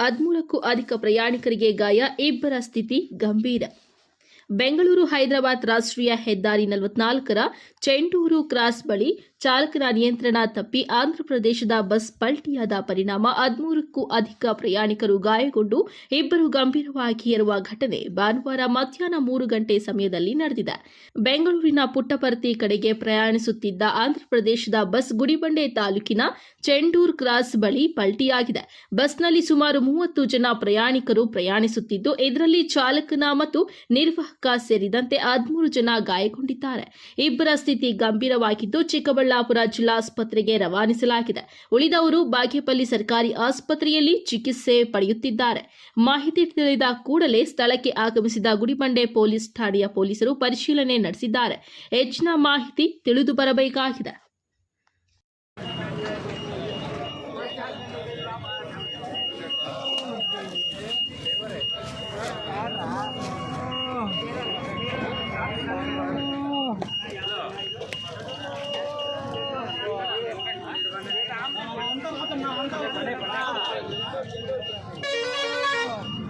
ಹದಿಮೂರಕ್ಕೂ ಅಧಿಕ ಪ್ರಯಾಣಿಕರಿಗೆ ಗಾಯ ಇಬ್ಬರ ಸ್ಥಿತಿ ಗಂಭೀರ. ಬೆಂಗಳೂರು ಹೈದರಾಬಾದ್ ರಾಷ್ಟ್ರೀಯ ಹೆದ್ದಾರಿ ನಲವತ್ನಾಲ್ಕರ ಚೆಂಟೂರು ಕ್ರಾಸ್ ಬಳಿ ಚಾಲಕನ ನಿಯಂತ್ರಣ ತಪ್ಪಿ ಆಂಧ್ರಪ್ರದೇಶದ ಬಸ್ ಪಲ್ಟಿಯಾದ ಪರಿಣಾಮ ಹದಿಮೂರಕ್ಕೂ ಅಧಿಕ ಪ್ರಯಾಣಿಕರು ಗಾಯಗೊಂಡು ಇಬ್ಬರು ಗಂಭೀರವಾಗಿ ಇರುವ ಘಟನೆ ಭಾನುವಾರ ಮಧ್ಯಾಹ್ನ ಮೂರು ಗಂಟೆ ಸಮಯದಲ್ಲಿ ನಡೆದಿದೆ. ಬೆಂಗಳೂರಿನ ಪುಟ್ಟಪರ್ತಿ ಕಡೆಗೆ ಪ್ರಯಾಣಿಸುತ್ತಿದ್ದ ಆಂಧ್ರಪ್ರದೇಶದ ಬಸ್ ಗುಡಿಬಂಡೆ ತಾಲೂಕಿನ ಚೆಂಡೂರ್ ಕ್ರಾಸ್ ಬಳಿ ಪಲ್ಟಿಯಾಗಿದೆ. ಬಸ್ನಲ್ಲಿ ಸುಮಾರು ಮೂವತ್ತು ಜನ ಪ್ರಯಾಣಿಕರು ಪ್ರಯಾಣಿಸುತ್ತಿದ್ದು, ಇದರಲ್ಲಿ ಚಾಲಕನ ಮತ್ತು ನಿರ್ವಾಹಕ ಸೇರಿದಂತೆ ಹದಿಮೂರು ಜನ ಗಾಯಗೊಂಡಿದ್ದಾರೆ. ಇಬ್ಬರ ಸ್ಥಿತಿ ಗಂಭೀರವಾಗಿದ್ದು, ಚಿಕ್ಕಬಳ್ಳಾಪುರ ಜಿಲ್ಲಾಸ್ಪತ್ರೆಗೆ ರವಾನಿಸಲಾಗಿದೆ. ಉಳಿದವರು ಬಾಗೇಪಲ್ಲಿ ಸರ್ಕಾರಿ ಆಸ್ಪತ್ರೆಯಲ್ಲಿ ಚಿಕಿತ್ಸೆ ಪಡೆಯುತ್ತಿದ್ದಾರೆ. ಮಾಹಿತಿ ತಿಳಿದ ಕೂಡಲೇ ಸ್ಥಳಕ್ಕೆ ಆಗಮಿಸಿದ ಗುಡಿಬಂಡೆ ಪೊಲೀಸ್ ಠಾಣೆಯ ಪೊಲೀಸರು ಪರಿಶೀಲನೆ ನಡೆಸಿದ್ದಾರೆ. ಹೆಚ್ಚಿನ ಮಾಹಿತಿ ತಿಳಿದು ಬರಬೇಕಾಗಿದೆ.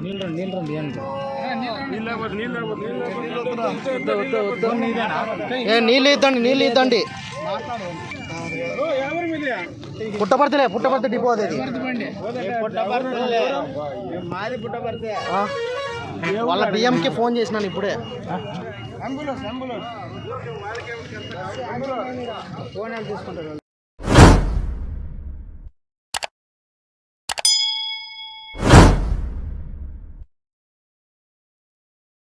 నీళ్ళు నీళ్ళు ఇద్దండి నీళ్ళు ఇద్దండి. డిపో అది. వాళ్ళ డిఎంకి ఫోన్ చేసినాను ఇప్పుడే. ఫోన్ తీసుకుంటారు